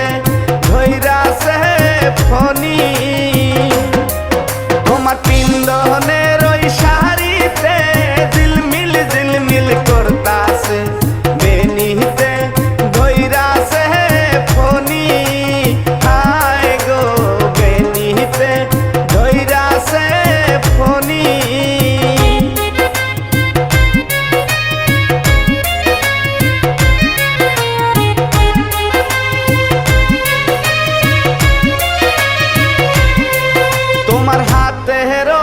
red তোমার হাতের